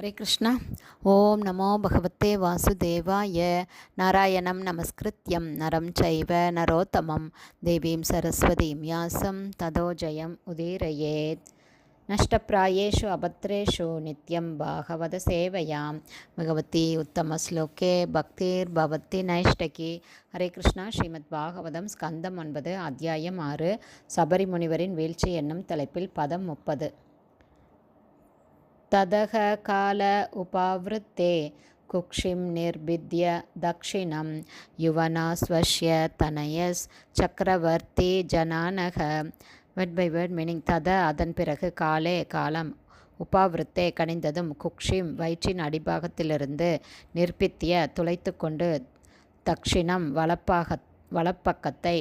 ஹரே கிருஷ்ணா. ஓம் நமோ பகவத்தே வாசுதேவாய. நாராயணம் நமஸ்கிருத்யம். நரம் சைவ நரோத்தமம். தேவீம் சரஸ்வதீம் யாசம். ததோ ஜயம் உதீரயேத் நஷ்டப்பிராயேஷு அபத்ரேஷு நித்யம் பாகவத சேவையாம். பகவதி உத்தம ஸ்லோகே. பக்திர் பவதி நைஷ்டகி. ஹரே கிருஷ்ணா. ஸ்ரீமத் பாகவதம் ஸ்கந்தம் ஒன்பது அத்தியாயம் ஆறு. சபரி முனிவரின் வீழ்ச்சி என்னும் தலைப்பில் பதம் முப்பது. ततः काल उपावृत्ते कुक्षिं निर्भिद्य दक्षिणं युवना स्वस्य तनयश्चक्रवर्ती ஜனானக வேர்ட் பை வேர்ட் மீனிங் தத அதன் பிறகு காலே காலம் உபாவிருத்தே கணிந்ததும் குக்ஷிம் வயிற்றின் அடிபாகத்திலிருந்து நிற்பித்திய துளைத்து கொண்டு தக்ஷிணம் வலப்பாக வலப்பக்கத்தை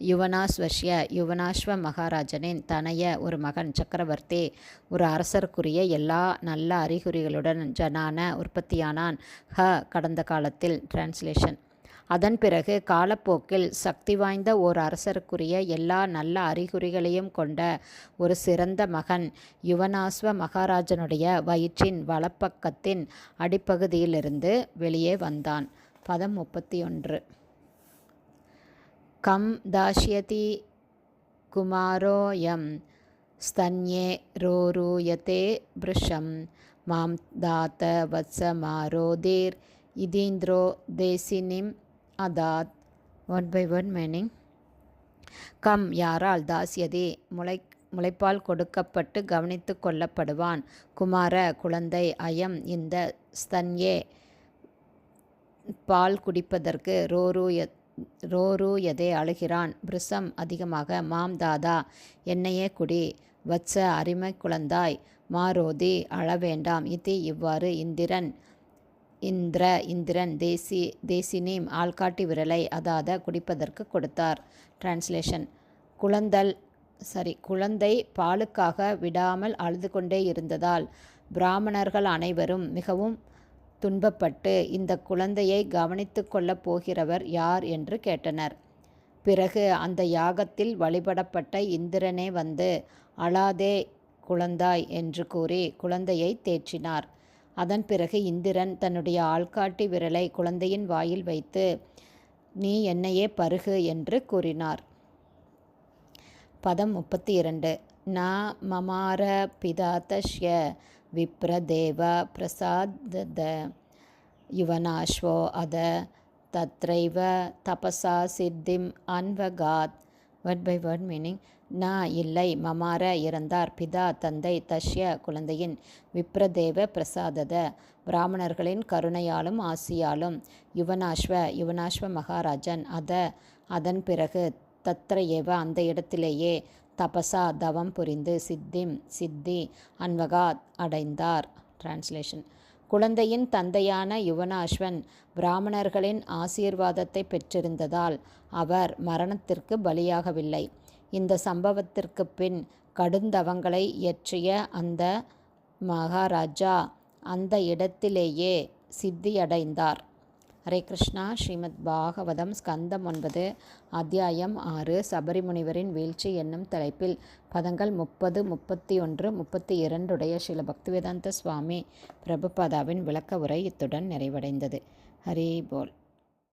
யுவனாஸ்வஷ்ய யுவனாஸ்வ மகாராஜனின் தனைய ஒரு மகன் சக்கரவர்த்தி ஒரு அரசருக்குரிய எல்லா நல்ல அறிகுறிகளுடன் ஜனான உற்பத்தியானான். ஹ கடந்த காலத்தில் டிரான்ஸ்லேஷன் அதன் பிறகு காலப்போக்கில் சக்தி வாய்ந்த ஓர் அரசருக்குரிய எல்லா நல்ல அறிகுறிகளையும் கொண்ட ஒரு சிறந்த மகன் யுவனாஸ்வ மகாராஜனுடைய வயிற்றின் வலப்பக்கத்தின் அடிப்பகுதியிலிருந்து வெளியே வந்தான். பதம் முப்பத்தி ஒன்று. कं दास्यति कुमारोऽयं स्तन्ये रोरूयते वृषं मां दात वत्समारोदीर् இதீந்திரோ தேசினிம் அதாத் ஒன் பை ஒன் மீனிங் கம் யாரால் தாசியதி முளை முளைப்பால் கொடுக்கப்பட்டு கவனித்து கொள்ளப்படுவான் குமார குழந்தை அயம் இந்த ஸ்தன்யே பால் குடிப்பதற்கு ரோரூய ரோரு எதே அழுகிறான்? பிரிசம் அதிகமாக மாம் தாதா என்னையே குடி வச்ச அரிமை குழந்தாய் மாரோதி அழவேண்டாம். இது இவ்வாறு இந்திரன் இந்திர இந்திரன் தேசி தேசினீம் ஆள்காட்டி விரலை அதாத குடிப்பதற்கு கொடுத்தார். டிரான்ஸ்லேஷன் குழந்தல் சரி குழந்தை பாலுக்காக விடாமல் அழுது கொண்டே இருந்ததால் பிராமணர்கள் அனைவரும் மிகவும் துன்பப்பட்டு இந்த குழந்தையை கவனித்து கொள்ளப் போகிறவர் யார் என்று கேட்டனர். பிறகு அந்த யாகத்தில் வழிபடப்பட்ட இந்திரனே வந்து அழாதே குழந்தாய் என்று கூறி குழந்தையை தேற்றினார். அதன் பிறகு இந்திரன் தன்னுடைய ஆள்காட்டி விரலை குழந்தையின் வாயில் வைத்து நீ என்னையே பருகு என்று கூறினார். பதம் முப்பத்தி இரண்டு. ந மமார பிதாதஷ்ய விப்ரதேவ பிரசாதத யுவனாஸ்வோ அத தத்ரைவ தபசா சித்திம் அன்வகாத் வேர்ட் பை வேர்ட் மீனிங் நான் இல்லை மமார இறந்தார் பிதா தந்தை தஷ்ய குழந்தையின் விப்ரதேவ பிரசாதத பிராமணர்களின் கருணையாலும் ஆசியாலும் யுவனாஸ்வ யுவனாஸ்வ மகாராஜன் அத அதன் பிறகு தத்ரையேவ அந்த இடத்திலேயே தபசா தவம் புரிந்து சித்திம் சித்தி அன்வகாத் அடைந்தார். டிரான்ஸ்லேஷன் குழந்தையின் தந்தையான யுவனாஸ்வன் பிராமணர்களின் ஆசீர்வாதத்தை பெற்றிருந்ததால் அவர் மரணத்திற்கு பலியாகவில்லை. இந்த சம்பவத்திற்கு பின் கடுந்தவங்களை இயற்றிய அந்த மகாராஜா அந்த இடத்திலேயே சித்தியடைந்தார். ஹரே கிருஷ்ணா. ஸ்ரீமத் பாகவதம் ஸ்கந்தம் ஒன்பது அத்தியாயம் ஆறு சபரிமுனிவரின் வீழ்ச்சி என்னும் தலைப்பில். பதங்கள் முப்பது முப்பத்தி ஒன்று முப்பத்தி இரண்டுடைய ஸ்ரீல பக்திவேதாந்த சுவாமி பிரபுபாதாவின் விளக்க உரை இத்துடன் நிறைவடைந்தது. ஹரே போல்.